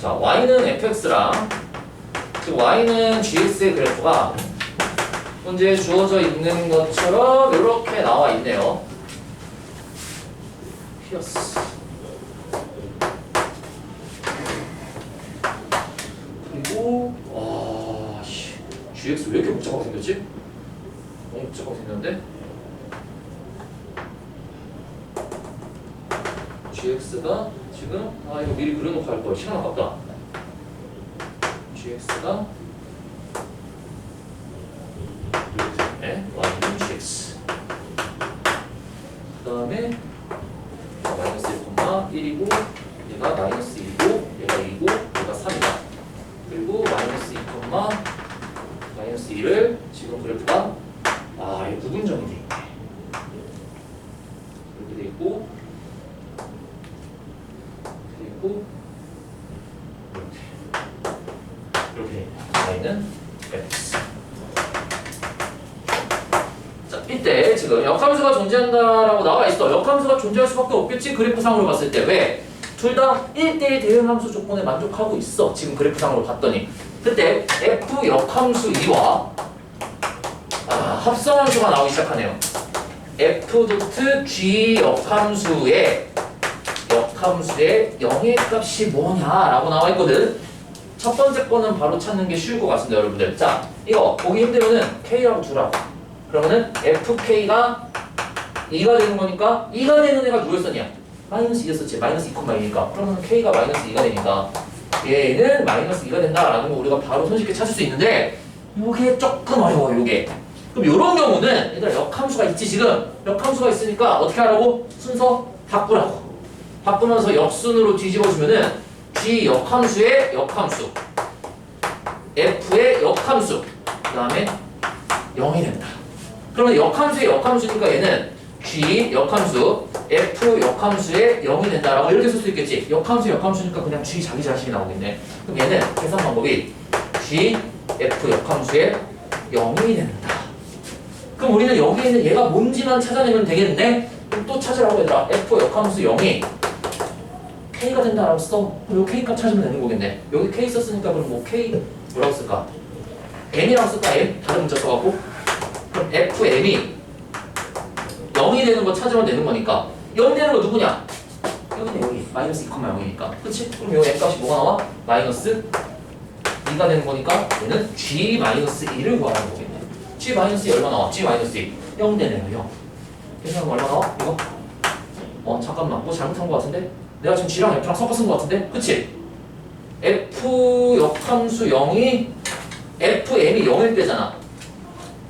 자, y는 fx랑 지금 y는 gx의 그래프가 문제에 주어져 있는 것처럼 이렇게 나와 있네요. 피어스. 그리고 와, 씨, gx 왜 이렇게 복잡하게 생겼지? 너무 복잡하게 생겼는데? Gx가 지금 아 이거 미리 그려놓고 할걸 시간 아깝다. gx가 네, y는 gx. 그 다음에 마이너스 1,1이고 얘가 마이너스 2고 얘가 2고 얘가 3이다. 그리고 마이너스 2, 마이너스 2를 지금 그래프가 아 이거 부분점이 돼 있네. 이렇게 돼 있고 그리고 이렇게 이렇게 돼 있네요. Y는 x. 자, 이때 지금 역함수가 존재한다라고 나와 있어. 역함수가 존재할 수밖에 없겠지. 그래프상으로 봤을 때 왜? 둘 다 1대1 대응함수 조건에 만족하고 있어. 지금 그래프상으로 봤더니. 그때 f 역함수 2와 아, 합성함수가 나오기 시작하네요. f 도트 g 역함수의 역함수의 영의 값이 뭐냐라고 나와 있거든. 첫 번째 거는 바로 찾는 게 쉬울 것 같습니다, 여러분들. 자, 이거 보기 힘들면은 k라고 두라고. 그러면은 fk가 2가 되는 거니까 2가 되는 애가 누구였었냐? 마이너스 2였었지. 마이너스 2,2니까. 그러면 k가 마이너스 2가 되니까 얘는 마이너스 2가 된다라는 거 우리가 바로 손쉽게 찾을 수 있는데 이게 조금 어려워요, 이게. 그럼 이런 경우는 얘들아 역함수가 있지 지금 역함수가 있으니까 어떻게 하라고? 순서 바꾸라고. 바꾸면서 역순으로 뒤집어주면은 g 역함수의 역함수 f의 역함수 그 다음에 0이 된다. 그러면 역함수의 역함수니까 얘는 g 역함수 f 역함수의 0이 된다라고 이렇게 쓸 수 있겠지. 역함수 역함수니까 그냥 g 자기 자신이 나오겠네. 그럼 얘는 계산 방법이 g f 역함수의 0이 된다. 그럼 우리는 여기 있는 얘가 뭔지만 찾아내면 되겠네. 그럼 또 찾으라고 얘들아. f 역함수 0이 k가 된다라고 써. 그럼 요 k 값 찾으면 되는 거겠네. 여기 k 썼으니까 그럼 뭐 k 뭐라고 쓸까? m이라고 쓸까? m 다른 문자 써갖고 그럼 fm이 0이 되는 거 찾으면 되는 거니까 0 되는 거 누구냐? 여기네 여기 마이너스 2,0이니까 그치? 그럼 요 m 값이 뭐가 나와? 마이너스 2가 되는 거니까 얘는 g 마이너스 2를 구하는 거겠네 g 마이너스 2 얼마 나와? g 마이너스 2 0 되네요 0 그래서 얼마 나와? 이거? 어 잠깐만 뭐 잘못한 거 같은데? 내가 지금 g랑 f랑 섞어 쓴거 같은데? 그치? f 역함수 0이 fm이 0일 때잖아.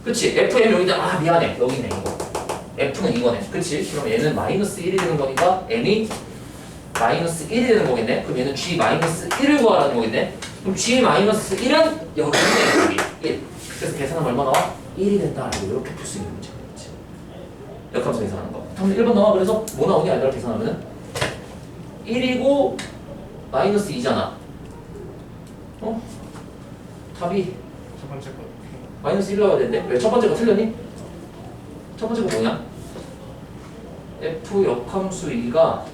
그치? fm 여기다 아 미안해. 여기네 이거. F는 이거네. 그치? 그럼 얘는 마이너스 1이 되는 거니까 m이 마이너스 1이 되는 거겠네? 그럼 얘는 g 마이너스 1을 구하라는 거겠네? 그럼 g 마이너스 1은 여기 있네 여기. 1 그래서 계산하면 얼마 나와? 1이 된다. 이렇게 풀 수 있는 문제가 있지 역함수 계산하는 거. 그럼 1번 나와. 그래서 뭐 나오니? 알더라 계산하면은 1이고 마이너스 2잖아. 어? 답이? 첫 번째 거. 마이너스 1 나와야 되는데? 왜? 첫 번째가 틀렸니? 첫 번째가 뭐냐? f 역함수 2가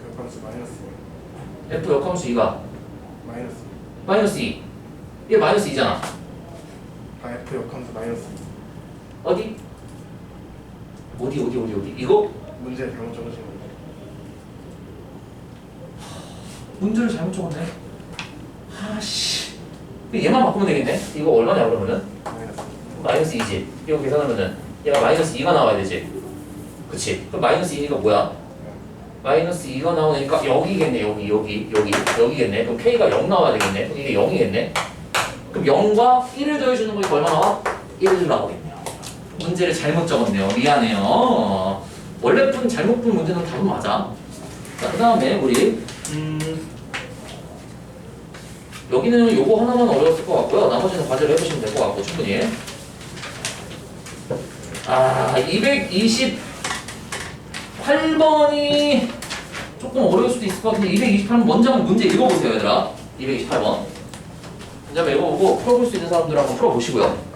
그 값이 마이너스 f 역함수 2가 마이너스 마이너스 2 이게 마이너스 2잖아. 아 F 역함수 마이너스 어디? 어디 어디 어디 어디? 이거? 문제 잘못 적으신 거예요 문제를 잘못 적었네. 아씨. 얘만 바꾸면 되겠네? 이거 얼마냐 그러면은? 마이너스 마이너스 2지. 이거 계산하면은 얘가 마이너스 2가 나와야 되지. 그치? 그럼 마이너스 2니까 뭐야? 마이너스 2가 나오니까 여기겠네 여기 여기 여기 여기겠네. 그럼 k가 0 나와야 되겠네. 그럼 이게 0이겠네. 그럼 0과 1을 더해주는 거니까 얼마 나와? 1 나오겠네요. 문제를 잘못 적었네요. 미안해요. 원래 푼 잘못 푼 문제는 답은 맞아. 자 그 다음에 우리 음 여기는 요거 하나만 어려웠을 것 같고요. 나머지는 과제를 해보시면 될 것 같고 충분히. 아 228번이 조금 어려울 수도 있을 것 같은데 228번 먼저 한번 문제 읽어보세요 얘들아. 228번. 문제 한번 읽어보고 풀어볼 수 있는 사람들 한번 풀어보시고요